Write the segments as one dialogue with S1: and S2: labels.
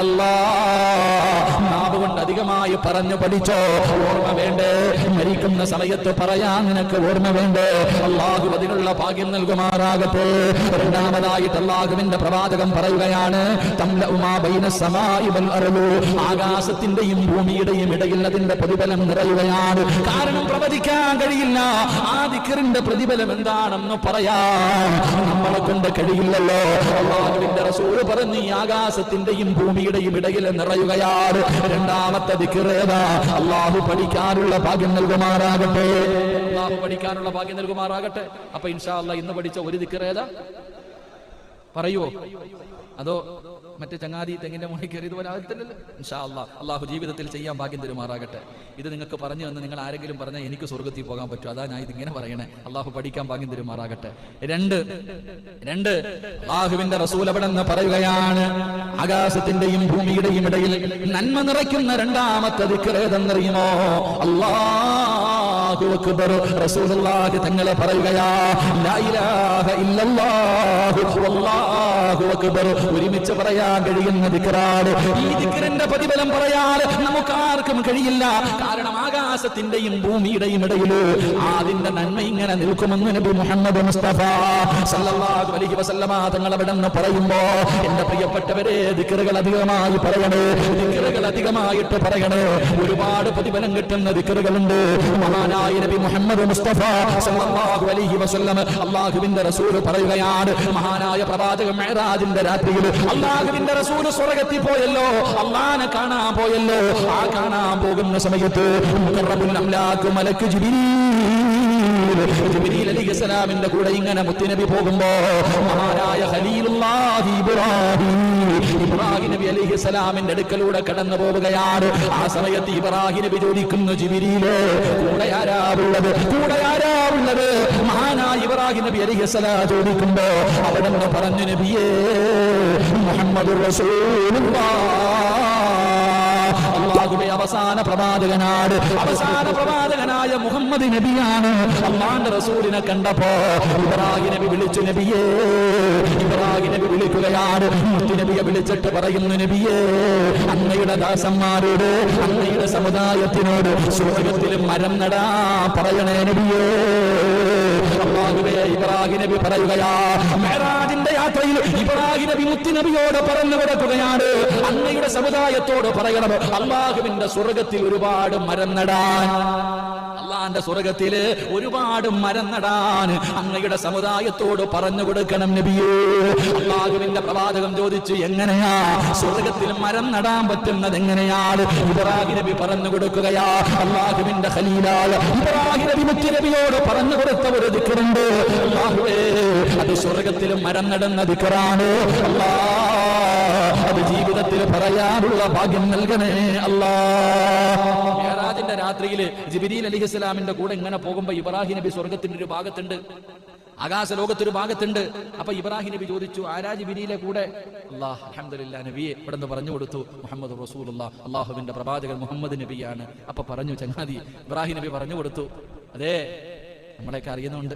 S1: الله. നാവ് പറഞ്ഞു പഠിച്ചോ? ഓർമ്മ വേണ്ടേ? മരിക്കുന്ന സമയത്ത് പറയാൻ നിനക്ക് ഓർമ്മ വേണ്ടേ? അള്ളാഹു അതിനുള്ള ഭാഗ്യം നൽകുമാറാകട്ടെ. രണ്ടാമതായിട്ട് അള്ളാഹുവിന്റെ പ്രവാചകം പറയുകയാണ്. ആകാശത്തിന്റെയും ഭൂമിയുടെയും ഇടയിൽ അതിന്റെ പ്രതിഫലം നിറയുകയാണ്. കാരണം പ്രവചിക്കാൻ കഴിയില്ല. ആ ദിക്കറിന്റെ പ്രതിഫലം എന്താണെന്ന് പറയാ. നമ്മളെ കൊണ്ട് കഴിയില്ലല്ലോ. അള്ളാഹുവിന്റെ റസൂര് പറഞ്ഞു ആകാശത്തിന്റെയും ഭൂമിയുടെയും ഇടയിൽ നിറയുകയാണ്. രണ്ടാമത്തെ ദിക്കറേതാ അള്ളാഹു പഠിക്കാനുള്ള ഭാഗ്യം നൽകുമാറാകട്ടെ. അള്ളാഹു പഠിക്കാനുള്ള ഭാഗ്യം നൽകുമാറാകട്ടെ. അപ്പൊ ഇൻഷാ അല്ലാ ഇന്ന് പഠിച്ച ഒരു ദിക്കറേതാ പറയുവോ അതോ മറ്റേ ചങ്ങാതി തെങ്ങിന്റെ മുകളിൽ കയറി ഇതുപോലെ ആകത്തില്ലല്ലോ ഇൻഷാ അല്ലാ അള്ളാഹു ജീവിതത്തിൽ ചെയ്യാൻ ഭാഗ്യം തരുമാറാകട്ടെ. ഇത് നിങ്ങൾക്ക് പറഞ്ഞു തന്ന് നിങ്ങൾ ആരെങ്കിലും പറഞ്ഞാൽ എനിക്ക് സ്വർഗത്തിൽ പോകാൻ പറ്റും. അതാ ഞാൻ ഇതിങ്ങനെ പറയണേ. അള്ളാഹു പഠിക്കാൻ ഭാഗ്യം തരുമാറാകട്ടെ. രണ്ട് രണ്ട് അള്ളാഹുവിന്റെ റസൂൽ പറയുകയാണ് ആകാശത്തിന്റെയും ഭൂമിയുടെയും ഇടയിൽ നന്മ നിറയ്ക്കുന്ന രണ്ടാമത്തെ ദിക്കറേതെന്നറിയുമോ റസൂലുള്ളാഹി തങ്ങളെ പറയുകയാ ലാ ഇലാഹ പറയാൻ കഴിയുന്ന ദിക്റാണ്. ഈ ദിക്റിന്റെ പ്രതിഫലം പറയാൻ നമുക്ക് ആർക്കും കഴിയില്ല. കാരണം ആകാശത്തിന്റെയും ഭൂമിയുടെയും ഇടയിൽ അതിന്റെ നന്മ ഇങ്ങനെ നിൽക്കുമെന്ന് നബി മുഹമ്മദ് മുസ്തഫ സല്ലല്ലാഹു അലൈഹി വസല്ലമ തങ്ങൾ അവിടെ നിന്ന് പറയുമ്പോ എന്റെ പ്രിയപ്പെട്ടവരെ ദിക്റുകൾ അധികമായി പറയണേ ദിക്റുകൾ അധികമായിട്ട് പറയണേ. ഒരുപാട് പ്രതിഫലം കിട്ടുന്ന ദിക്റുകളുണ്ട് മഹാനായ നബി മുഹമ്മദ് മുസ്തഫ സല്ലല്ലാഹു അലൈഹി വസല്ലമ അള്ളാഹുവിന്റെ റസൂൽ പറയുകയാണ്. മഹാനായ പ്രവാചകൻ മെഹറാജിന്റെ രാത്രിയിൽ അള്ളാഹുവിന്റെ റസൂൽ സ്വർഗത്തിൽ പോയല്ലോ അള്ളാനെ കാണാൻ പോയല്ലോ ആ കാണാൻ പോകുന്ന സമയത്ത് മലക്ക് ജിബ്രീൽ അലൈഹിസ്സലാമിന്റെ കൂടെ ഇങ്ങനെ മുത്തുനബി പോകുമ്പോ മഹാനായ ഖലീലുല്ലാഹി ഇബ്രാഹിം ഇബ്രാഹിം നബി അലൈഹിസ്സലാമിന്റെ അടുക്കലൂടെ കടന്നു പോവുകയാണ്. ആ ഇബ്രാഹിം നബി ചോദിക്കുന്നു ജിബ്രീലേ കൂടെ ആരാവുള്ളത് മഹാനായ ഇബ്രാഹിം നബി അലൈഹിസ്സലാം ചോദിക്കുമ്പോ അവിടെ പറഞ്ഞു നബിയേ മുഹമ്മദ് റസൂലുള്ളാഹ്. അവസാന പ്രവാചകനാണ് അവസാന പ്രവാചകനായ മുഹമ്മദ് നബിയാണ്. അള്ളാന്റെ റസൂലിനെ കണ്ടപ്പോ ഇബ്രാഹിം നബി വിളിച്ചു നബിയേ ഇബ്രാഹിം നബി വിളിക്കുകയാണ്. നബിയെ വിളിച്ചിട്ട് പറയുന്നു നബിയേ അങ്ങയുടെ ദാസന്മാരോട് അങ്ങയുടെ സമുദായത്തിനോട് സ്വർഗത്തിൽ മരം നടാ പറയണേ നബിയേ. ഇബ്രാഹിം നബി പറയുകയാ മെഹറാജിന്റെ യാത്രയിൽ ഇബ്രാഹിം നബി മുത്തി നബിയോട് പറഞ്ഞു കൊടുക്കുകയാണ്. അങ്ങയുടെ സമുദായത്തോട് പറയണം. അള്ളാഹുവിന്റെ സ്വർഗത്തിൽ ഒരുപാട് മരം നടാൻ. അള്ളാന്റെ സ്വർഗത്തിൽ ഒരുപാട് മരം നടാൻ അങ്ങയുടെ സമുദായത്തോട് പറഞ്ഞു കൊടുക്കണം നബിയേ. അള്ളാഹുവിന്റെ പ്രവാചകം ചോദിച്ചു എങ്ങനെയാ? സ്വർഗത്തിൽ മരം നടാൻ പറ്റുന്നത് എങ്ങനെയാണ്? ഇബ്രാഹിം നബി പറഞ്ഞു കൊടുക്കുകയാ അള്ളാഹുവിന്റെ ഖലീലായ ഇബ്രാഹിം നബി മുത്തി നബിയോട് പറഞ്ഞു കൊടുത്ത ഒരു ദിക്കറുണ്ട്. അള്ളാഹുവേ അത് സ്വർഗത്തിൽ മരം നടന്ന ദിക്കറാണ്. അത് ജീവിതത്തിൽ പറയാനുള്ള ഭാഗ്യം നൽകണേ അല്ലാജിന്റെ രാത്രിയിൽ ജിബിരിൽ അലി ഇസ്ലാമിന്റെ കൂടെ ഇങ്ങനെ പോകുമ്പോ ഇബ്രാഹിം നബി സ്വർഗത്തിന്റെ ഒരു ഭാഗത്തുണ്ട്. ആകാശ ലോകത്തൊരു ഭാഗത്തുണ്ട്. അപ്പൊ ഇബ്രാഹിം നബി ചോദിച്ചു ആരാ ജിബിരിയിലെ കൂടെ? അള്ളാഹ് അഹമ്മദില്ല നബിയെ. ഇവിടെ നിന്ന് പറഞ്ഞു കൊടുത്തു മുഹമ്മദ് റസൂലുള്ള അള്ളാഹുവിന്റെ പ്രവാചകൻ മുഹമ്മദ് നബിയാണ്. അപ്പൊ പറഞ്ഞു ചങ്ങാതി ഇബ്രാഹിം നബി പറഞ്ഞു കൊടുത്തു. അതെ നമ്മളെയൊക്കെ അറിയുന്നുണ്ട്.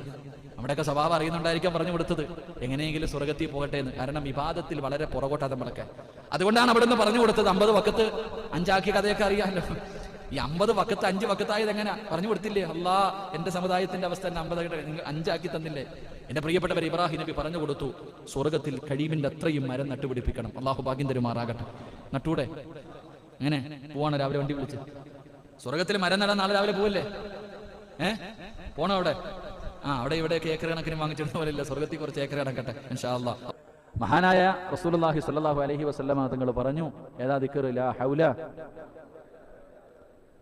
S1: നമ്മുടെയൊക്കെ സ്വഭാവം അറിയുന്നുണ്ടായിരിക്കാം പറഞ്ഞു കൊടുത്തത്. എങ്ങനെയെങ്കിലും സ്വർഗത്തിൽ പോകട്ടെ എന്ന്. കാരണം വിവാദത്തിൽ വളരെ പുറകോട്ടാ നമ്മളൊക്കെ. അതുകൊണ്ടാണ് അവിടെ നിന്ന് പറഞ്ഞു കൊടുത്തത്. അമ്പത് വക്കത്ത് അഞ്ചാക്കി കഥയൊക്കെ അറിയാമല്ലോ ഈ അമ്പത് വക്കത്ത് അഞ്ച് വക്കത്തായത് എങ്ങനെ? പറഞ്ഞു കൊടുത്തില്ലേ? അല്ലാ എന്റെ സമുദായത്തിന്റെ അവസ്ഥ തന്നെ അമ്പത് അഞ്ചാക്കി തന്നില്ലേ? എന്റെ പ്രിയപ്പെട്ടവർ ഇബ്രാഹിം നബി പറഞ്ഞു കൊടുത്തു സ്വർഗത്തിൽ കഴിവിന്റെ അത്രയും മരം നട്ടുപിടിപ്പിക്കണം അള്ളാഹു ഭാഗ്യം തരുമാറാകട്ടെ. നട്ടൂടെ? അങ്ങനെ പോവാണ് രാവിലെ വണ്ടി വിളിച്ച്? സ്വർഗത്തിൽ മരം നടാൻ നാളെ രാവിലെ പോവല്ലേ? ഏ? പോണോ അവിടെ? ആ അവിടെ ഇവിടെ ഏക്കർ കണക്കിന് വാങ്ങിച്ചിരുന്ന പോലെയല്ല സ്വർഗത്തിൽ കുറച്ച് ഏക്കർ കിടക്കട്ടെ ഇൻഷാ അല്ലാ മഹാനായ റസൂലുള്ളാഹി സ്വല്ലല്ലാഹു അലൈഹി വസല്ലമ തങ്ങൾ പറഞ്ഞു ഏതാ ദിക്ർ? ലാ ഹൗല.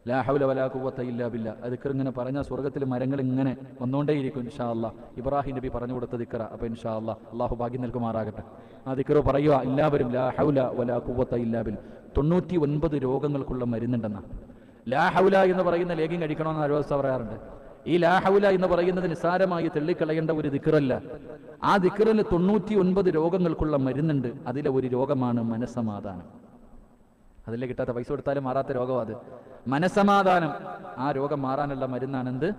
S1: ലാ ഹൗല വലാ ഖുവത ഇല്ലാ ബില്ലാ. ദിക്കർ ഇങ്ങനെ പറഞ്ഞ സ്വർഗത്തിൽ മരങ്ങൾ ഇങ്ങനെ വന്നുകൊണ്ടേയിരിക്കും ഇൻഷാ അല്ലാ ഇബ്രാഹിം നബി പറഞ്ഞു കൊടുത്ത ദിക്കറ അപ്പോൾ ഇൻഷാ അല്ലാ അള്ളാഹു ഭാഗ്യം നൽകുമാറാകട്ടെ. ആ ദിക്കർ പറയുക എല്ലാവരും ലാ ഹൗല വലാ ഖുവത ഇല്ലാ ബിൽ തൊണ്ണൂറ്റി ഒൻപത് രോഗങ്ങൾക്കുള്ള മരുന്നുണ്ടെന്ന. ലാ ഹൗല എന്ന് പറയുന്ന ലേഖ്യം കഴിക്കണമെന്ന് അരുവസ്ഥ പറയാറുണ്ട്. ഈ ലാഹൗല എന്ന് പറയുന്നത് നിസ്സാരമായി തെള്ളിക്കളയേണ്ട ഒരു ദിക്റല്ല. ആ ദിക്കറിൽ തൊണ്ണൂറ്റി ഒൻപത് രോഗങ്ങൾക്കുള്ള മരുന്നുണ്ട്. അതിലെ ഒരു രോഗമാണ് മനസ്സമാധാനം അതിലെ കിട്ടാത്ത പൈസ കൊടുത്താലും മാറാത്ത രോഗം അത്. മനസ്സമാധാനം ആ രോഗം മാറാനുള്ള മരുന്നാണെന്ത്?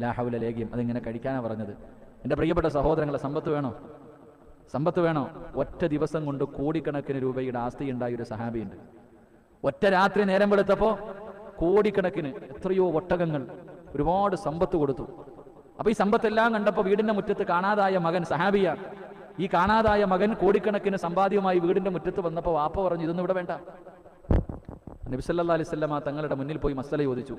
S1: ലാഹൗല ലേഖ്യം. അതിങ്ങനെ കഴിക്കാനാ പറഞ്ഞത്. എന്റെ പ്രിയപ്പെട്ട സഹോദരങ്ങളെ സമ്പത്ത് വേണോ? സമ്പത്ത് വേണോ? ഒറ്റ ദിവസം കൊണ്ട് കോടിക്കണക്കിന് രൂപയുടെ ആസ്തി ഉണ്ടായ ഒരു സഹാബിയുണ്ട്. ഒറ്റ രാത്രി നേരം വെളുത്തപ്പോ കോടിക്കണക്കിന് എത്രയോ ഒട്ടകങ്ങൾ ഒരുപാട് സമ്പത്ത് കൊടുത്തു. അപ്പൊ ഈ സമ്പത്തെല്ലാം കണ്ടപ്പോ വീടിന്റെ മുറ്റത്ത് കാണാതായ മകൻ സഹാബിയ ഈ കാണാതായ മകൻ കോടിക്കണക്കിന് സമ്പാദ്യമായി വീടിന്റെ മുറ്റത്ത് വന്നപ്പോ വാപ്പ പറഞ്ഞു ഇതൊന്നും ഇവിടെ വേണ്ട. നബിസല്ലാ അലിസ്വല്ലമ തങ്ങളുടെ മുന്നിൽ പോയി മസല ചോദിച്ചു.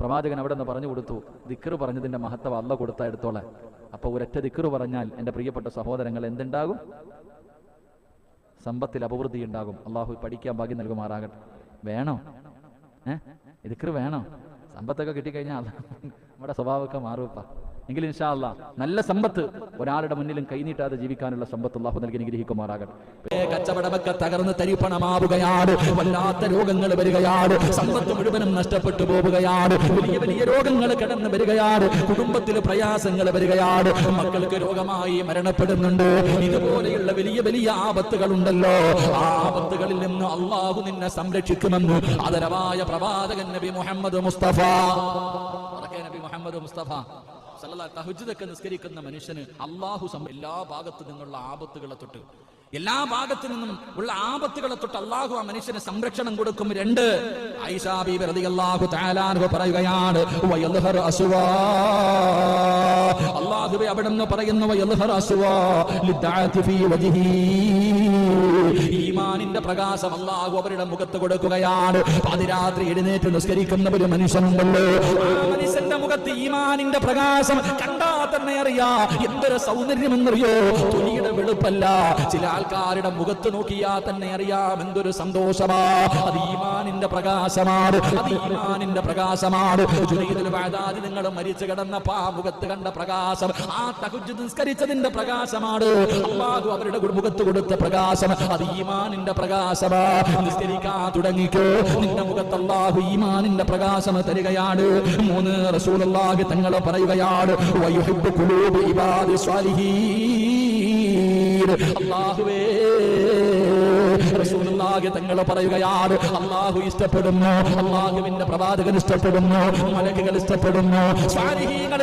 S1: പ്രവാചകൻ അവിടെ നിന്ന് പറഞ്ഞു കൊടുത്തു ദിക്കറ് പറഞ്ഞതിന്റെ മഹത്വം അല്ല കൊടുത്ത എടുത്തോളെ. അപ്പൊ ഒരൊറ്റ ദിക്കറ് പറഞ്ഞാൽ എന്റെ പ്രിയപ്പെട്ട സഹോദരങ്ങൾ എന്തുണ്ടാകും? സമ്പത്തിൽ അഭിവൃദ്ധി ഉണ്ടാകും. അള്ളാഹു പഠിക്കാൻ ഭാഗ്യം നൽകുമാറാകട്ടെ. വേണോ? ഏഹ് ദിക്കറ് വേണോ? സമ്പത്തൊക്കെ കിട്ടിക്കഴിഞ്ഞാൽ നമ്മുടെ സ്വഭാവമൊക്കെ മാറുവപ്പ എങ്കിലും ഇൻഷാ അല്ല നല്ല സമ്പത്ത് ഒരാളുടെ മുന്നിലും കൈനീട്ടാതെ ജീവിക്കാനുള്ള സമ്പത്ത് അള്ളാഹു നൽകി അനുഗ്രഹിക്കുമാറാകട്ടെ. കച്ചവടമൊക്കെ തകർന്ന് തരിപ്പണമാവുകയാണ്. വല്ലാത്ത രോഗങ്ങൾ വരികയാണ്. സമ്പത്ത് മുഴുവനും നഷ്ടപ്പെട്ടു പോവുകയാണ്. വലിയ വലിയ രോഗങ്ങൾ കടന്നു വരികയാണ്. കുടുംബത്തിൽ പ്രയാസങ്ങൾ വരികയാണ്. മക്കൾക്ക് രോഗമായി മരണപ്പെടുന്നുണ്ട്. ഇതുപോലെയുള്ള വലിയ വലിയ ആപത്തുകൾ ഉണ്ടല്ലോ ആ ആപത്തുകളിൽ നിന്ന് അള്ളാഹു നിന്നെ സംരക്ഷിക്കുമെന്ന് ആദരവായ പ്രവാചകൻ നബി മുഹമ്മദ് മുസ്തഫ. നബി മുഹമ്മദ് മുസ്തഫ. സല്ലല്ലാഹു തഹജ്ജുദൊക്കെ നിസ്കരിക്കുന്ന മനുഷ്യന് അള്ളാഹു എല്ലാ ഭാഗത്തു നിന്നുള്ള ആപത്തുകളെ തൊട്ട് എല്ലാ ഭാഗത്തു നിന്നും ഉള്ള ആപത്തുകളെ തൊട്ട് അള്ളാഹു ആ മനുഷ്യന് സംരക്ഷണം കൊടുക്കും. രണ്ട് പറയുകയാണ് അള്ളാഹുവേ അവിടെ നിന്ന് പറയുന്നു വയൽഹർ ഈമാനിന്റെ പ്രകാശം അള്ളാഹു അവരുടെ മുഖത്ത് കൊടുക്കുകയാണ്. പാതിരാത്രി എഴുന്നേറ്റ് നിസ്കരിക്കുന്ന ഒരു മനുഷ്യനുണ്ടല്ലോ മനുഷ്യന്റെ മുഖത്ത് ഈമാനിന്റെ പ്രകാശം കണ്ടാ തന്നെ അറിയാ. എന്തൊരു സൗന്ദര്യമെന്നറിയോ? തുണിയുടെ വെളുപ്പല്ല. ചില ആൾക്കാരുടെ മുഖത്ത് നോക്കിയാ തന്നെ അറിയാം എന്തൊരു സന്തോഷമാ. അത് ഈമാനിന്റെ പ്രകാശമാണ്. അത് ഈമാനിന്റെ പ്രകാശമാണ്. ബഅദാദി നിങ്ങൾ മരിച്ചു കിടന്നപ്പോ പാ മുഖത്ത് കണ്ട പ്രകാശം ആ തകുജ് നിസ്കരിച്ചതിന്റെ പ്രകാശമാണ്. അള്ളാഹു അവരുടെ മുഖത്ത് കൊടുത്ത പ്രകാശം. അത് ഈമാനിന്റെ പ്രകാശമാ നിസ്കരിക്കാൻ തുടങ്ങിക്കോ. നിന്റെ മുഖത്ത് അള്ളാഹു ഈമാനിന്റെ പ്രകാശം തരികയാണ്. മൂന്ന് റസൂലുള്ളാഹി തങ്ങളെ പറയുകയാണ് വയുഹിബ്ബു ഖുലൂബ് ഇബാദി സ്വാലിഹീൻ. അല്ലാഹുവേ റസൂലുള്ളാഹി തങ്ങൾ പറയുകയാണ് അള്ളാഹു ഇഷ്ടപ്പെടുന്നു അള്ളാഹുവിന്റെ പ്രവാചകൻ ഇഷ്ടപ്പെടുന്നു മലക്കുകൾ ഇഷ്ടപ്പെടുന്നു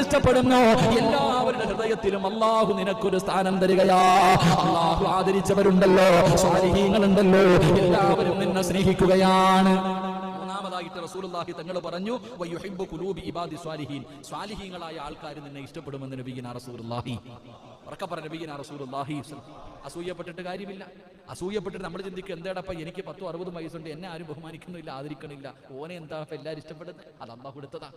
S1: ഇഷ്ടപ്പെടുന്നു എല്ലാവരുടെ ഹൃദയത്തിലും അള്ളാഹു നിനക്കൊരു സ്ഥാനം തരികയാ. അള്ളാഹു ആദരിച്ചവരുണ്ടല്ലോ ഉണ്ടല്ലോ എല്ലാവരും നിന്നെ സ്നേഹിക്കുകയാണ്. മൂന്നാമതായിട്ട് റസൂലുള്ളാഹി തങ്ങൾ പറഞ്ഞു ഇബാദി ആൾക്കാർ നിന്നെ ഇഷ്ടപ്പെടുമെന്ന് നബിയിന റസൂലുള്ളാഹി. ഉറക്കെ നബിയിന റസൂലുള്ളാഹി അസൂയപ്പെട്ടിട്ട് കാര്യമില്ല. അസൂയപ്പെട്ടിട്ട് നമ്മൾ ചിന്തിക്കും എന്തേടപ്പ എനിക്ക് പത്തും അറുപതും വയസ്സുണ്ട് എന്നെ ആരും ബഹുമാനിക്കുന്നില്ല ആദരിക്കണില്ല ഓനെ എന്താ ഇപ്പൊ എല്ലാവരും ഇഷ്ടപ്പെടുന്നത് അത് അള്ളാഹു കൊടുത്തതാ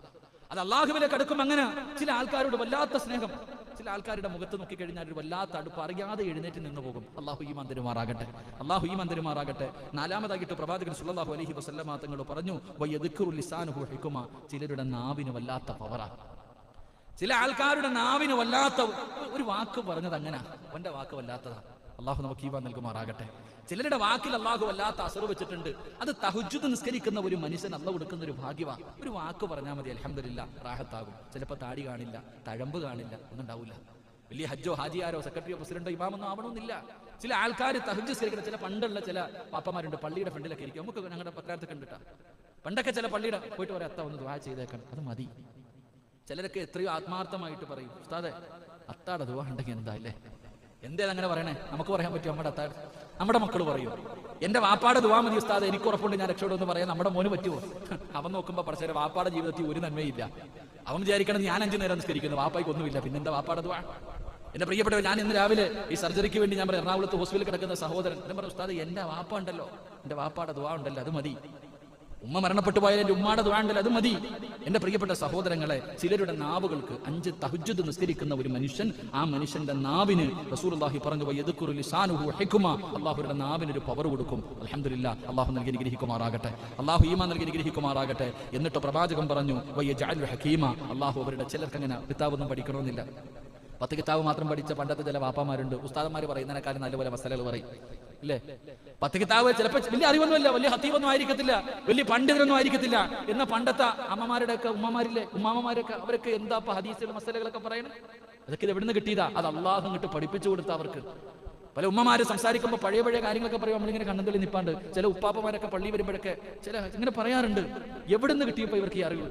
S1: അത് അള്ളാഹുവിലേക്ക് കടുക്കും അങ്ങനെ ചില ആൾക്കാരോട് വല്ലാത്ത സ്നേഹം. ചില ആൾക്കാരുടെ മുഖത്ത് നോക്കി കഴിഞ്ഞാൽ ഒരു വല്ലാത്ത അടുപ്പ് അറിയാതെ എഴുന്നേറ്റ് നിന്ന് പോകും. അള്ളാഹു ഈ മന്ദിരമാറാകട്ടെ അള്ളാഹു ഈ മന്ദിരമാറാകട്ടെ നാലാമതായിട്ട് പ്രവാചകൻ സുല്ലാഹു അലഹി വസല്ലമ തങ്ങൾ പറഞ്ഞു വയ്യദിക്കുറു ലിസാനുഹു ഹിക്കുമ ചിലരുടെ നാവിന് വല്ലാത്ത പവറ. ചില ആൾക്കാരുടെ നാവിന് വല്ലാത്ത ഒരു വാക്ക് പറഞ്ഞത് അങ്ങനെ. അവന്റെ വാക്ക് വല്ലാത്തതാ. അള്ളാഹു നമുക്ക് ഈവാൻ നൽകുമാറാകട്ടെ. ചിലരുടെ വാക്കിൽ അള്ളാഹു വല്ലാത്ത അസറ് വെച്ചിട്ടുണ്ട്. അത് തഹുജുദ് നിസ്കരിക്കുന്ന ഒരു മനുഷ്യൻ അല്ല കൊടുക്കുന്ന ഒരു ഭാഗ്യവ. ഒരു വാക്ക് പറഞ്ഞാൽ മതി അലഹമില്ല റാഹത്താകും. ചിലപ്പോൾ താടി കാണില്ല തഴമ്പ് കാണില്ല ഒന്നും ഉണ്ടാവില്ല വലിയ ഹജ്ജോ ഹാജിയാരോ സെക്രട്ടറിയോ പ്രസിഡന്റോ ഇമാമൊന്നും ആവണമെന്നില്ല ചില ആൾക്കാർ തഹജ് സ്കരിക്കുന്ന ചില പണ്ടുള്ള ചില പാപ്പമാരുണ്ട് പള്ളിയുടെ ഫ്രണ്ടിലൊക്കെ ഇരിക്കും. നമുക്ക് ഞങ്ങളുടെ പത്രാർത്ഥ കണ്ടിട്ടാ. പണ്ടൊക്കെ ചില പള്ളിയുടെ പോയിട്ട് ഒരത്ത ഒന്ന് ദ്വാ ചെയ്തേക്കണം. അത് മതി. ചിലരൊക്കെ എത്രയോ ആത്മാർത്ഥമായിട്ട് പറയും ഉസ്താദെ അത്താട് ദുവ ഉണ്ടെങ്കിൽ എന്താ അല്ലേ? എന്തേ അങ്ങനെ പറയണേ? നമുക്ക് പറയാൻ പറ്റും നമ്മുടെ അത്താട് നമ്മുടെ മക്കൾ പറയും എന്റെ വാപ്പാട് ദുവാ മതി ഉസ്താദ് എനിക്ക് ഉറപ്പുണ്ട് ഞാൻ രക്ഷപ്പെടുമെന്ന് പറയാൻ നമ്മുടെ മോന് പറ്റുമോ അവൻ നോക്കുമ്പോൾ പറച്ചേരെ വാപ്പാടെ ജീവിതത്തിൽ ഒരു നന്മയില്ല. അവൻ വിചാരിക്കണത് ഞാൻ അഞ്ചു നേരം നിസ്കരിക്കുന്നു വാപ്പായ്ക്ക് ഒന്നുമില്ല പിന്നെ പിന്നെന്താ വാപ്പാടെ ദുവാ എന്റെ പ്രിയപ്പെട്ടവർ ഞാൻ ഇന്ന് രാവിലെ ഈ സർജറിക്ക് വേണ്ടി ഞാൻ എറണാകുളത്ത് ഹോസ്പിറ്റലിൽ കിടക്കുന്ന സഹോദരൻ ഞാൻ പറഞ്ഞു ഉസ്താദ് എന്റെ വാപ്പ ഉണ്ടല്ലോ എന്റെ വാപ്പാടെ ദുവാ ഉണ്ടല്ലോ അത് മതി. ഉമ്മ മരണപ്പെട്ടു പോയാൽ എന്റെ ഉമ്മാടെ ദ്വാണ്ടൽ അത് മതി. എന്റെ പ്രിയപ്പെട്ട സഹോദരങ്ങളെ ചിലരുടെ നാവുകൾക്ക് അഞ്ച് തഹജ്ജുദ് നിസ്കരിക്കുന്ന ഒരു മനുഷ്യൻ ആ മനുഷ്യന്റെ നാവിന് റസൂലുള്ളാഹി പറഞ്ഞു പോയി അല്ലാഹുവിന്റെ നാവിന് ഒരു പവർ കൊടുക്കും. അലഹമില്ല അള്ളാഹു നൽകി അനുഗ്രഹിക്കുമാറാകട്ടെ. അള്ളാഹു ഈമാൻ നൽകി അനുഗ്രഹിക്കുമാറാകട്ടെ. എന്നിട്ട് പ്രവാചകം പറഞ്ഞു വയ്യജഅലു ഹക്കീമ അള്ളാഹു അവരുടെ ചിലർക്ക് അങ്ങനെ പിതാവൊന്നും പഠിക്കണമെന്നില്ല. പത്ത് കിതാബ് മാത്രം പഠിച്ച പണ്ടത്തെ ചില വാപ്പമാരുണ്ട്. ഉസ്താദന്മാർ പറയുന്നതിനേക്കാളും നല്ലപോലെ മസലകൾ പറയും. ഇല്ലേ? പത്ത് കിതാബ് ചിലപ്പോൾ വലിയ അറിവൊന്നുമില്ല വലിയ ഹത്തീവൊന്നും ആയിരിക്കത്തില്ല വലിയ പണ്ഡിതരൊന്നും ആയിരിക്കത്തില്ല. എന്ന പണ്ടത്തെ അമ്മമാരുടെ ഒക്കെ ഉമ്മമാരില്ലേ ഉമ്മാമ്മമാരൊക്കെ അവരൊക്കെ എന്താ ഹദീസുകൾ മസലകളൊക്കെ പറയണം? അതൊക്കെ ഇത് എവിടുന്ന് കിട്ടിയതാ? അത് അള്ളാഹു ഇങ്ങോട്ട് പഠിപ്പിച്ചു കൊടുത്ത അവർക്ക്. പല ഉമ്മമാര് സംസാരിക്കുമ്പോൾ പഴയ പഴയ കാര്യങ്ങളൊക്കെ പറയും നമ്മളിങ്ങനെ കണ്ണന്തള്ളി നിപ്പാണ്ട്. ചില ഉപ്പാപ്പമാരൊക്കെ പള്ളി വരുമ്പോഴൊക്കെ ചില ഇങ്ങനെ പറയാറുണ്ട്. എവിടുന്ന് കിട്ടിയപ്പോ ഇവർക്ക് ഈ അറിവ്?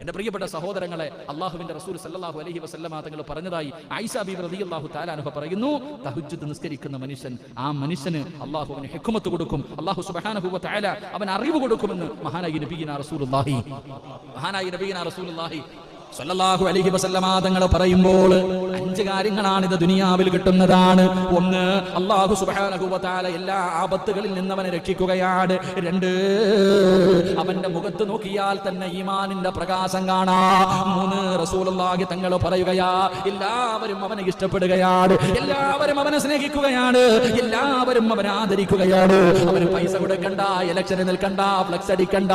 S1: എന്റെ പ്രിയപ്പെട്ട സഹോദരങ്ങളെ അള്ളാഹുവിന്റെ റസൂൽ സല്ലാഹു അലഹി വസല്ലമ തങ്ങൾ പറഞ്ഞതായി ആയിഷ റതി റളിയല്ലാഹു താലാനുഹ പറയുന്നു തഹജ്ജുദ് നിസ്കരിക്കുന്ന മനുഷ്യൻ ആ മനുഷ്യന് അള്ളാഹുവിന് ഹെക്കുമത്ത് കൊടുക്കും. അള്ളാഹു സുബ്ഹാനഹു താല അവൻ അറിവ് കൊടുക്കുമെന്ന് മഹാനായി നബീന റസൂലുള്ളാഹി. മഹാനായി നബീന റസൂലുള്ളാഹി സല്ലല്ലാഹു അലൈഹി വസല്ലമ തങ്ങൾ പറയുമ്പോൾ അഞ്ച് കാര്യങ്ങളാണ് ഇത് ദുനിയാവിൽ കിട്ടുന്നതാണ്. ഒന്ന് അള്ളാഹു സുബ്ഹാനഹു വ തആല എല്ലാ ആപത്തുകളിൽ നിന്ന് അവനെ രക്ഷിക്കുകയാണ്. രണ്ട് അവന്റെ മുഖത്ത് നോക്കിയാൽ തന്നെ ഈമാനിന്റെ പ്രകാശം കാണാ. മൂന്ന് റസൂലുള്ളാഹി തങ്ങൾ പറയുകയാ എല്ലാവരും അവനെ ഇഷ്ടപ്പെടുകയാണ്. എല്ലാവരും അവനെ സ്നേഹിക്കുകയാണ്. എല്ലാവരും അവനെ ആദരിക്കുകയാണ്. അവന് പൈസ കൊടുക്കണ്ട ഇലക്ഷന് നിൽക്കണ്ട ഫ്ലക്സ് അടിക്കണ്ട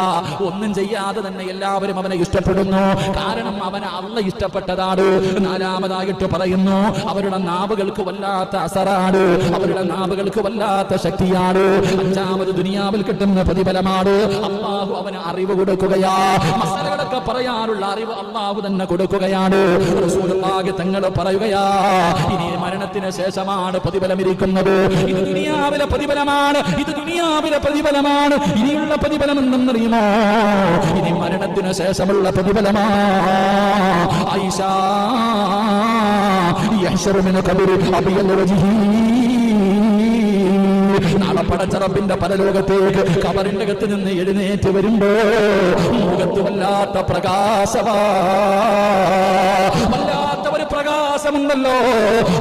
S1: ഒന്നും ചെയ്യാതെ തന്നെ എല്ലാവരും അവനെ ഇഷ്ടപ്പെടുന്നു. കാരണം അവനെ അള്ള ഇഷ്ടപ്പെട്ടതാണ്. നാലാമതായിട്ട് പറയുന്നു അവരുടെ നാവുകൾക്ക് വല്ലാത്ത അസറാണ്. അവരുടെ നാവുകൾക്ക് വല്ലാത്ത ശക്തിയാണ്. അഞ്ചാമത് ദുനിയാവിൽ കിട്ടുന്ന പ്രതിഫലമാണ്. അള്ളാഹു അവന് അറിവ് കൊടുക്കുകയാ. മസലകളൊക്കെ പറയാനുള്ള അറിവ് അള്ളാഹു തന്നെ കൊടുക്കുകയാണ്. തങ്ങൾ പറയുകയാ ഇനി മരണത്തിന് ശേഷമാണ് പ്രതിഫലം ഇരിക്കുന്നത് ഇത് ദുനിയാവിലെ പ്രതിഫലമാണ്. ഇത് ദുനിയാവിലെ പ്രതിഫലമാണ്. ഇനിയുള്ള പ്രതിഫലം എന്തെന്നറിയുമോ ഇനി മരണത്തിന് ശേഷമുള്ള പ്രതിഫലമാ. ആയിഷ യഹ്ശറു മിൻ ഖബറി അബിയൽ വജ്ഹി. നാളെ പടച്ചറപ്പിന്റെ പരലോകത്തേക്ക് കബറിന്റെ അകത്ത് നിന്ന് എഴുന്നേറ്റ് വരുമ്പോ മുഖത്ത് വല്ലാത്ത പ്രകാശമാ. വല്ലാത്ത ഒരു പ്രകാശമുണ്ടല്ലോ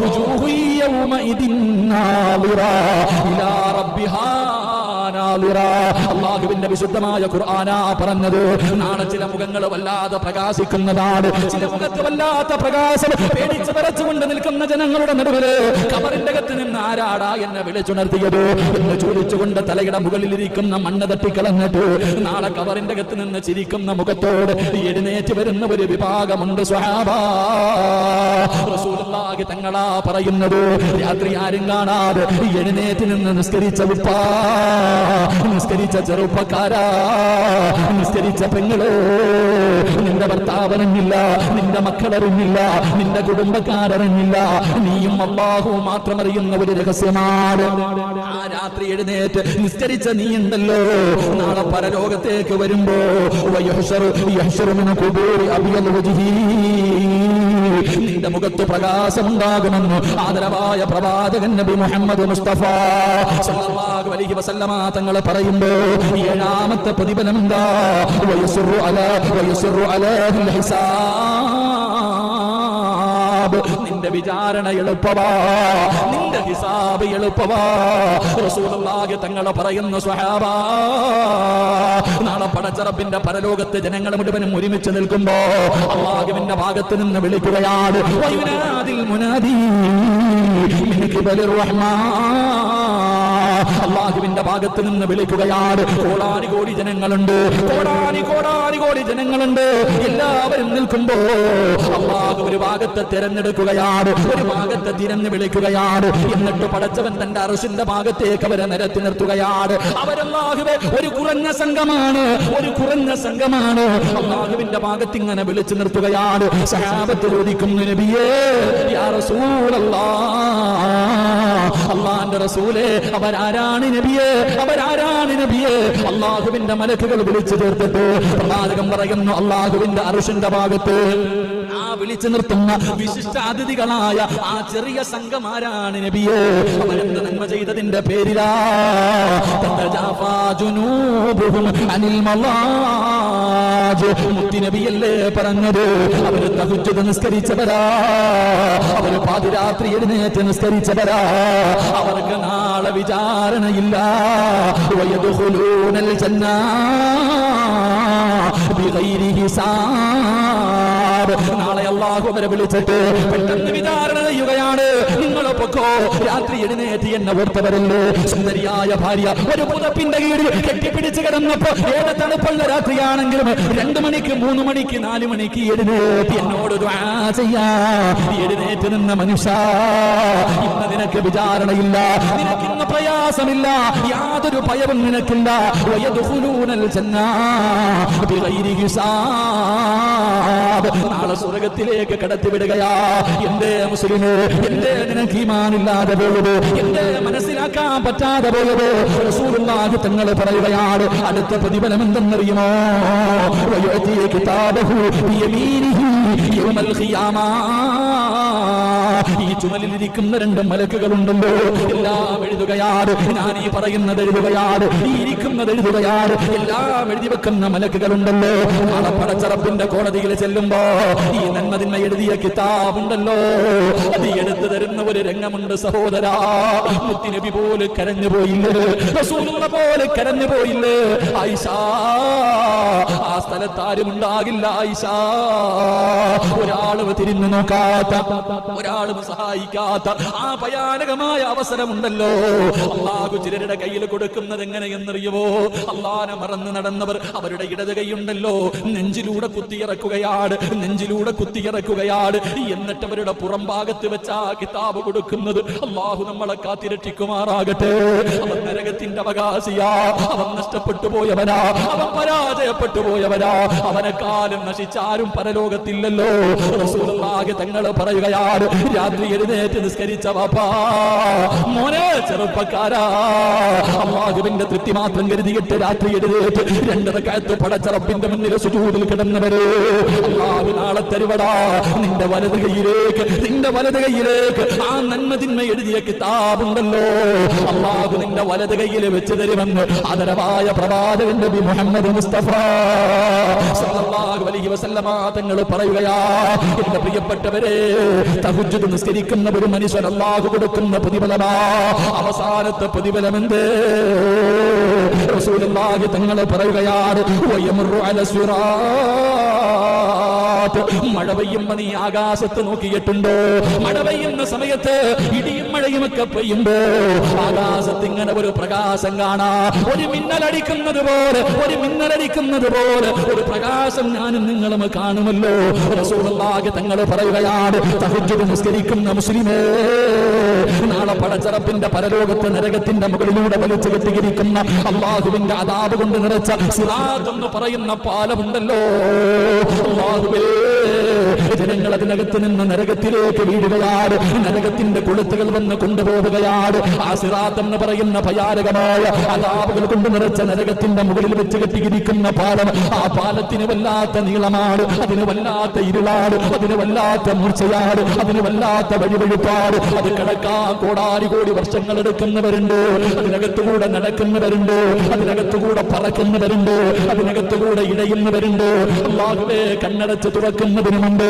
S1: വജൂഹു അള്ളാഹുവിന്റെ വിശുദ്ധമായ ഖുർആനാ പറഞ്ഞത്. നാളെ ചില മുഖങ്ങൾ വല്ലാതെ പ്രകാശിക്കുന്നതാണ്. ചില മുഖത്ത് വല്ലാത്ത പ്രകാശം പേടിച്ച് വരച്ചുകൊണ്ട് നിൽക്കുന്ന ജനങ്ങളുടെ നടുവിൽ കബറിന്റെ അകത്ത് നിന്ന് ആരാടാ എന്നെ വിളിച്ചുണർത്തിയത്? എന്ന് ചോദിച്ചുകൊണ്ട് തലയുടെ മുകളിലിരിക്കുന്ന മണ്ണ് തട്ടിക്കളഞ്ഞിട്ട് നാളെ കബറിന്റെ അകത്ത് നിന്ന് ചിരിക്കുന്ന മുഖത്തോട് എഴുന്നേറ്റ് വരുന്ന ഒരു വിഭാഗമുണ്ട് സ്വഹാബാ. റസൂലുള്ളാഹി തങ്ങളാ പറയുന്നത്. രാത്രി ആരും കാണാതെ എഴുന്നേറ്റ് നിന്ന് നിസ്കരിച്ച ഉപ്പാ. നിസ്കരിച്ച ചെറുപ്പക്കാരാ. നിസ്കരിച്ച പെങ്ങൾ. നിന്റെ ഭർത്താവറിഞ്ഞില്ല നിന്റെ മക്കളറിഞ്ഞില്ല. നിന്റെ കുടുംബക്കാരറിഞ്ഞില്ല. നീയും അള്ളാഹുവും മാത്രം അറിയുന്ന ഒരു രഹസ്യമാണ്. ആ രാത്രി എഴുന്നേറ്റ് നിസ്കരിച്ച നീ ഉണ്ടല്ലോ. നാളെ പരലോകത്തേക്ക് വരുമ്പോ നിന്റെ മുഖത്ത് പ്രകാശമുണ്ടാകുമെന്ന് ആദരവായ പ്രവാചകൻ നബി മുഹമ്മദ് മുസ്തഫ സല്ലല്ലാഹു അലൈഹി പറയുമ്പോ ഏഴാമത്തെ പ്രതിഫലം എന്താ? വയസ്സു അല വയസ്സു ഹിസാബ്. നിന്റെ വിചാരണ എളുപ്പവാ നിന്റെ ഹിസാബ് എളുപ്പവാ റസൂലുള്ളാഹി തങ്ങൾ പറയുന്ന സ്വഹാബാ നാളെ പടച്ചറപ്പിന്റെ പരലോകത്ത് ജനങ്ങൾ മുഴുവനും ഒരുമിച്ച് നിൽക്കുമ്പോ അള്ളാഹുവിന്റെ ഭാഗത്ത് നിന്ന് വിളിക്കുകയാണ്. മുനാദി ഖിബലിർ റഹ്മാൻ. അള്ളാഹുവിന്റെ ഭാഗത്ത് നിന്ന് വിളിക്കുകയാണ്. കോടാനി കോടി ജനങ്ങളുണ്ട്. കോടാനി കോടാനി കോടി ജനങ്ങളുണ്ട്. എല്ലാവരും നിൽക്കുമ്പോ അള്ളാഹു ഒരു ഭാഗത്തെ തിരഞ്ഞെടുക്കുകയാണ്. ഒരു ഭാഗത്തെ തിരഞ്ഞു വിളിക്കുകയാണ്. എന്നിട്ട് പടച്ചവൻ തന്റെ അറസിന്റെ ഭാഗത്തേക്ക് അവരെ നിരത്തി നിർത്തുകയാണ്. അവരല്ലാഹുവെ ഒരു കുറഞ്ഞ സംഘമാണ്. ഒരു കുറഞ്ഞ സംഘമാണ്. അള്ളാഹുവിന്റെ ഭാഗത്ത് ഇങ്ങനെ വിളിച്ചു നിർത്തുകയാണ്. ഒതുക്കുന്നു നബിയേ അള്ളാന്റെ റസൂലേ അവരാരാണ്? നബിയെ? അവരാരാണ് നബിയെ? അള്ളാഹുവിന്റെ മലക്കുകൾ വിളിച്ചു ചേർത്തിട്ട് പ്രവാചകം പറയുന്നു അള്ളാഹുവിന്റെ അറിഷിന്റെ ഭാഗത്ത്. ആ വിളിച്ചു നിർത്തുന്ന വിശിഷ്ട അതിഥികളായ ആ ചെറിയ സംഘമാരാണ് നബിയെ. അവരെന്ത് നന്മ ചെയ്തതിന്റെ പേരിലാ. അനിൽ മുത്തുനബിയല്ലേ പറഞ്ഞത്? അവർ തഹജ്ജുദ് നിസ്കരിച്ചവരാ. അവർ പാതിരാത്രി എഴുന്നേറ്റ് നിസ്കരിച്ചവരാ. അവർക്ക് നാളെ വിചാരണയില്ല. വയതുഹുലൂനൽ ജന്ന. അവരെ വിളിച്ചിട്ട് പെട്ടെന്ന് വിചാരണ ചെയ്യുകയാണ്. നിങ്ങൾ പൊക്കോ രാത്രി എഴുന്നേറ്റ് എന്നെ ഓർത്തവരല്ലേ? സുന്ദരിയായ ഭാര്യ ഒരു പുതപ്പിന്റെ കീഴിൽ കെട്ടിപ്പിടിച്ച് കിടന്നപ്പോ ഏത് തണുപ്പുള്ള രാത്രിയാണെങ്കിലും രണ്ടു മണിക്ക് മൂന്ന് മണിക്ക് നാല് മണിക്ക് എഴുന്നേറ്റ് എന്നോട് ചെയ്യാ. എഴുന്നേറ്റ് നിന്ന മനുഷ്യ ഇന്ന് നിനക്ക് വിചാരണയില്ല. നിനക്കിന്ന് പ്രയാസമില്ല. യാതൊരു ഭയവും നിനക്കില്ല. നാളെ സ്വർഗത്തിലേക്ക് കടത്തിവിടുകയാ. എന്റെ മുസ്ലിമേ എന്റെ നിനക്ക് ഈമാനില്ലാതെ പോയത് എന്റെ മനസ്സിലാക്കാൻ പറ്റാതെ പോയത് റസൂലുള്ളാഹി തങ്ങൾ പറയുകയാണ് അടുത്ത പ്രതിഫലം എന്തെന്നറിയുമോ? കിതാബഹു ബിയമീനിഹി യൗമൽ ഖിയാമ. ഈ ചുമലിലിരിക്കുന്ന രണ്ട് മലക്കുകളുണ്ടല്ലോ. എല്ലാം എഴുതുകയാണ് ഞാൻ ഈ പറയുന്നത് എഴുതുകയാണ് ഈ ഇരിക്കുന്നത് എഴുതുകയാണ് എല്ലാം എഴുതി വെക്കുന്ന മലക്കുകളുണ്ടല്ലോ. നാളെ പടച്ചറപ്പിന്റെ കോടതിയിൽ ചെല്ലുമ്പോ ഈ നന്മതിന്മ എഴുതിയ കിതാബുണ്ടല്ലോ. അത് എടുത്തു തരുന്ന ഒരു രംഗമുണ്ട് സഹോദരാ. മുത്തിനബി പോലെ കരഞ്ഞു പോയില്ലേ? പോലെ കരഞ്ഞു പോയില്ലേ? ആയിഷ ആ സ്ഥലത്ത് ആരും ഉണ്ടാകില്ല ആയിഷ. ഒരാളും തിരിഞ്ഞു നോക്കാത്ത ഒരാളും സഹായിക്കാത്ത ആ ഭയാനകമായ അവസരമുണ്ടല്ലോ. അള്ളാഹു ചിലരുടെ കയ്യിൽ കൊടുക്കുന്നത് എങ്ങനെയെന്നറിയുമോ അള്ളാനെ മറന്ന് നടന്നവർ അവരുടെ ഇടത് കൈയുണ്ടല്ലോ നെഞ്ചിലൂടെ കുത്തിയിറക്കുകയാണ്. നെഞ്ചിലൂടെ കുത്തിയിറക്കുകയാണ് എന്നിട്ട് അവരുടെ പുറം ഭാഗത്ത് വെച്ച് ആ കിതാബ് കൊടുക്കുന്നത്. അള്ളാഹു നമ്മളെ കാത്തിരക്ഷിക്കുമാറാകട്ടെ. അവൻ നരകത്തിന്റെ അവകാശിയാ. അവൻ നഷ്ടപ്പെട്ടു പോയവനാ അവൻ പരാജയപ്പെട്ടു പോയവനാ അവനെക്കാലം നശിച്ചാരും പരലോകത്തില്ലല്ലോ. റസൂലുള്ളാഹി തങ്ങൾ പറയുകയാണ് രാത്രി എഴുന്നേറ്റ് നിസ്കരിച്ച വാപ്പാ. മോനെ ചെറുപ്പക്കാരാ. അള്ളാഹുവിന്റെ തൃപ്തി മാത്രം കരുതിയിട്ട് രാത്രി എഴുന്നേറ്റ് രണ്ടര കാലത്ത് പടച്ചറപ്പിന്റെ മുന്നിൽ സുജൂതിൽ കിടന്നവരെ. അള്ളാഹു നാളെ തരുവടാ. നിന്റെ വലത് കൈയിലേക്ക് നിന്റെ വലത് കൈയിലേക്ക് ആ നന്മ തിന്മ എഴുതിയ കിതാബുണ്ടല്ലോ. അള്ളാഹു നിന്റെ വലത് കൈയിൽ വെച്ച് തരുമെന്ന് ആദരവായ പ്രവാചകൻ നബി മുഹമ്മദ് മുസ്തഫ സല്ലല്ലാഹു അലൈഹി വസല്ലമ തങ്ങൾ പറയുകയാ എന്റെ പ്രിയപ്പെട്ടവരെ തഹജ്ജുദ് നിസ്കരിക്കുന്ന ഒരു മനുഷ്യൻ അള്ളാഹു കൊടുക്കുന്ന പ്രതിഫലമാ. അവസാനത്തെ പ്രതിഫലം എന്ത് റസൂലുള്ളാഹി തങ്ങൾ പറയുകയാണ് വയമുറു അല സിറാത്ത് മഴ പെയ്യുമ്പോ നീ ആകാശത്ത് നോക്കിയിട്ടുണ്ടോ? മഴ പെയ്യുന്ന സമയത്ത് ഇടിയും മഴയും ഒക്കെ പെയ്യുമ്പോ ആകാശത്ത് ഇങ്ങനെ ഒരു പ്രകാശം കാണാ. ഒരു മിന്നലടിക്കുന്നത് പോലെ ഒരു മിന്നലടിക്കുന്നത് പോലെ ഒരു പ്രകാശം ഞാനും നിങ്ങളും കാണുമല്ലോ. റസൂലുള്ളാഹി തങ്ങൾ പറയുകയാണ് തഹജ്ജുദ് നിസ്കരിക്കുന്ന മുസ്ലിമേ നാളെ പടച്ചറപ്പിന്റെ പരലോകത്ത് നരകത്തിന്റെ മുകളിലൂടെ വലിച്ചു കെട്ടിയിരിക്കുന്ന അള്ളാഹുവിന്റെ അതാപ് കൊണ്ട് നിറച്ച സിറാത്ത് എന്ന് പറയുന്ന പാലമുണ്ടല്ലോ. അള്ളാഹുവേ ജനങ്ങൾ അതിനകത്ത് നിന്ന് നരകത്തിലേക്ക് വീഴുകയാണ് നരകത്തിന്റെ കൊളുത്തുകൾ വന്ന് കൊണ്ടുപോവുകയാണ് ആ സിറാത്ത് എന്ന് പറയുന്ന ഭയാനകമായ അതാപുകൾ കൊണ്ട് നിറച്ച നരകത്തിന്റെ മുകളിൽ വെച്ച് കെട്ടിയിരിക്കുന്ന പാലം ആ പാലത്തിന് വല്ലാത്ത നീളമാണ്. അതിന് വല്ലാത്ത ഇരുളാണ്. അതിന് വല്ലാത്ത മൂർച്ചയാണ്. അതിന് വല്ലാത്ത വഴിവഴിപ്പാട് അത് കിടക്കാൻ കോടാരി കോടി വർഷങ്ങൾ എടുക്കുന്നവരുണ്ട്. അതിനകത്തുകൂടെ നടക്കുന്നവരുണ്ട്. അതിനകത്തുകൂടെ പറക്കുന്നവരുണ്ട്. അതിനകത്തുകൂടെ ഇടയുന്നവരുണ്ട്. കണ്ണടച്ച് തുറക്കുന്നതിന് മുമ്പ്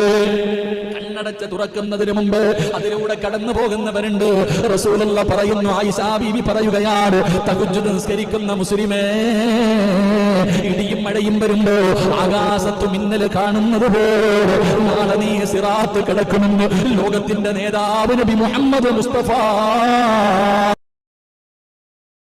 S1: കണ്ണടച്ച് തുറക്കുന്നതിന് മുമ്പ് അതിലൂടെ കടന്നു പോകുന്നവരുണ്ട്. റസൂലുള്ള പറയുന്നു ആയിഷാ ബീവി പറയുകയാണ് തകുജു നിസ്കരിക്കുന്ന മുസ്ലിമേ ഇടിയും മഴയും വരുമ്പോ ആകാശത്ത് മിന്നൽ കാണുന്നത് പോലെ നാളെ നീ സിറാത്ത് കിടക്കുമെന്ന് ലോകത്തിന്റെ നേതാവ് നബി മുഹമ്മദ് മുസ്തഫ